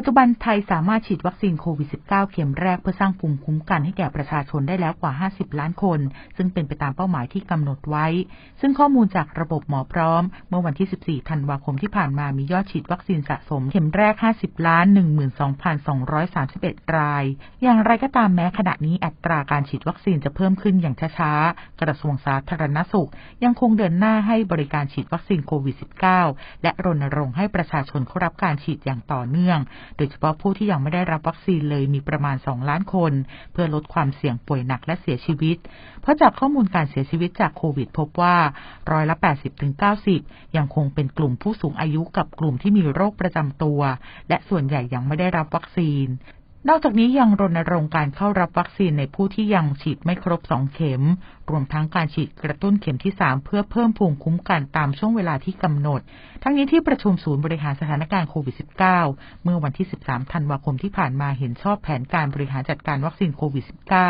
ปัจจุบันไทยสามารถฉีดวัคซีนโควิด -19 เข็มแรกเพื่อสร้างภูมิคุ้มกันให้แก่ประชาชนได้แล้วกว่า 50 ล้านคน ซึ่งเป็นไปตามเป้าหมายที่กำหนดไว้ ซึ่งข้อมูลจากระบบหมอพร้อม เมื่อวันที่ 14 ธันวาคมที่ผ่านมามียอดฉีดวัคซีนสะสมเข็มแรก 50 ล้าน 12,231 ราย อย่างไรก็ตามแม้ขณะนี้อัตราการฉีดวัคซีนจะเพิ่มขึ้นอย่างช้าๆ กระทรวงสาธารณสุข ยังคงเดินหน้าให้บริการฉีดวัคซีนโควิด -19 และรณรงค์ให้ประชาชนเข้ารับการฉีดอย่างต่อเนื่องโดยเฉพาะผู้ที่ยังไม่ได้รับวัคซีนเลยมีประมาณ 2 ล้านคน เพื่อลดความเสี่ยงป่วยหนักและเสียชีวิต เพราะจากข้อมูลการเสียชีวิตจากโควิดพบว่าร้อยละ 80-90 ยังคงเป็นกลุ่มผู้สูงอายุกับกลุ่มที่มีโรคประจำตัว และส่วนใหญ่ยังไม่ได้รับวัคซีน นอกจากนี้ยังรณรงค์การเข้ารับวัคซีนในผู้ที่ยังฉีดไม่ครบ2เข็ม รวมทั้งการฉีดกระตุ้นเข็มที่3เพื่อเพิ่มภูมิคุ้มกันตามช่วงเวลาที่กำหนด ทั้งนี้ที่ประชุมศูนย์บริหารสถานการณ์โควิด -19 เมื่อวันที่ 13 ธันวาคมที่ผ่านมาเห็นชอบแผนการบริหารจัดการวัคซีนโควิด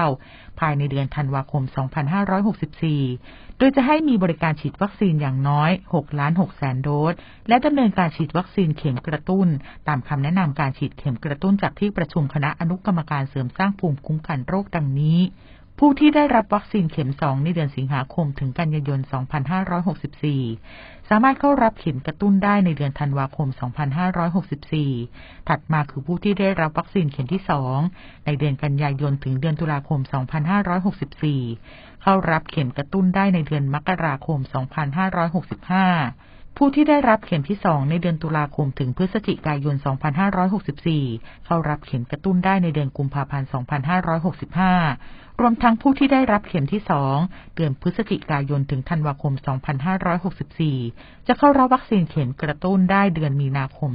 -19 ภายในเดือนธันวาคม 2564 โดยจะให้มีบริการฉีดวัคซีนอย่างน้อย 6 ล้าน6แสนโดส และดำเนินการฉีดวัคซีนเข็มกระตุ้น ตามคำแนะนำการฉีดเข็มกระตุ้นจากที่ประชุมคณะอนุกรรมการเสริมสร้างภูมิคุ้มกันโรคดังนี้ ผู้ที่ได้รับวัคซีนเข็ม 2 ในเดือนสิงหาคมถึงกันยายน 2564 สามารถเข้ารับเข็มกระตุ้นได้ในเดือนธันวาคม 2564 ถัดมาคือผู้ที่ได้รับวัคซีนเข็มที่ 2 ในเดือนกันยายนถึงเดือนตุลาคม 2564 เข้ารับเข็มกระตุ้นได้ในเดือนมกราคม 2565 ผู้ที่ได้รับเข็มที่ 2 ในเดือนตุลาคมถึงพฤศจิกายน 2564 เข้ารับเข็มกระตุ้นได้ในเดือนกุมภาพันธ์ 2565 รวมทั้งผู้ที่ได้รับเข็มที่ 2 เดือนพฤศจิกายนถึงธันวาคม 2564 จะเข้ารับวัคซีนเข็มกระตุ้นได้เดือนมีนาคม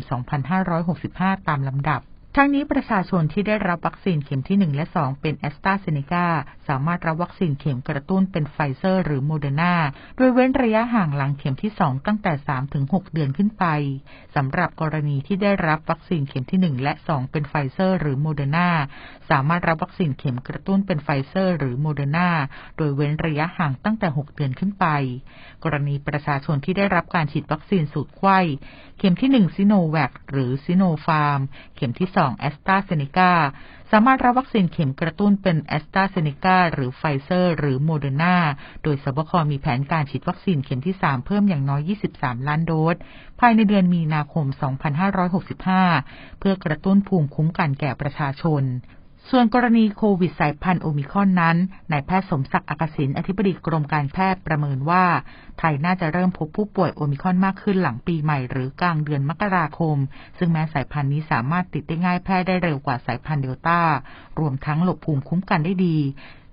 2565 ตามลำดับ ทั้งนี้ประชาชนที่ได้รับวัคซีนเข็มที่ 1 และ 2 เป็นแอสตราเซเนกาสามารถรับวัคซีนเข็มกระตุ้นเป็นไฟเซอร์หรือโมเดอร์นาโดยเว้นระยะห่างหลังเข็มที่ 2 ตั้งแต่ 3-6 เดือนขึ้นไปสำหรับกรณีที่ได้รับวัคซีนเข็มที่ 1 และ 2 เป็นไฟเซอร์หรือโมเดอร์นาสามารถรับวัคซีนเข็มกระตุ้นเป็นไฟเซอร์หรือโมเดอร์นาโดยเว้นระยะห่างตั้งแต่ 6 เดือนขึ้นไป กรณีประชาชนที่ได้รับการฉีดวัคซีนสูตรไข้เข็มที่ 1 ซิโนแวคหรือซิโนฟาร์ม เข็มที่2แอสตราเซเนกาสามารถรับวัคซีนเข็มกระตุ้นเป็นแอสตราเซเนกาหรือไฟเซอร์ หรือโมเดอร์นาโดยสบคมีแผนการฉีดวัคซีนเข็มที่ 3 เพิ่มอย่างน้อย 23 ล้านโดส ภายในเดือนมีนาคม 2565 เพื่อกระตุ้นภูมิคุ้มกันแก่ประชาชน ส่วนกรณีโควิดสายพันธุ์โอมิคอนนั้น นายแพทย์สมศักดิ์อากสินอธิบดีกรมการแพทย์ประเมินว่า ไทยน่าจะเริ่มพบผู้ป่วยโอมิคอนมากขึ้นหลังปีใหม่หรือกลางเดือนมกราคม ซึ่งแม้สายพันธุ์นี้สามารถติดได้ง่ายแพร่ได้เร็วกว่าสายพันธุ์เดลต้ารวมทั้งหลบภูมิคุ้มกันได้ดี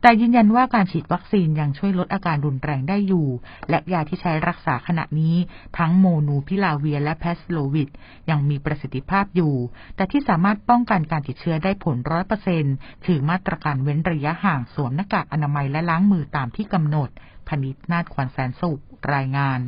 แต่ยืนยันว่าการฉีดวัคซีนยังช่วยลดอาการรุนแรงได้อยู่ และยาที่ใช้รักษาขณะนี้ ทั้งโมนูพิลาเวียและแพสโลวิดยังมีประสิทธิภาพอยู่ แต่ที่สามารถป้องกันการติดเชื้อได้ผลร้อยเปอร์เซ็นต์คือมาตรการเว้นระยะห่างสวมหน้ากากอนามัยและล้างมือตามที่กำหนดพนิษนาฏควัญแสนสุขรายงาน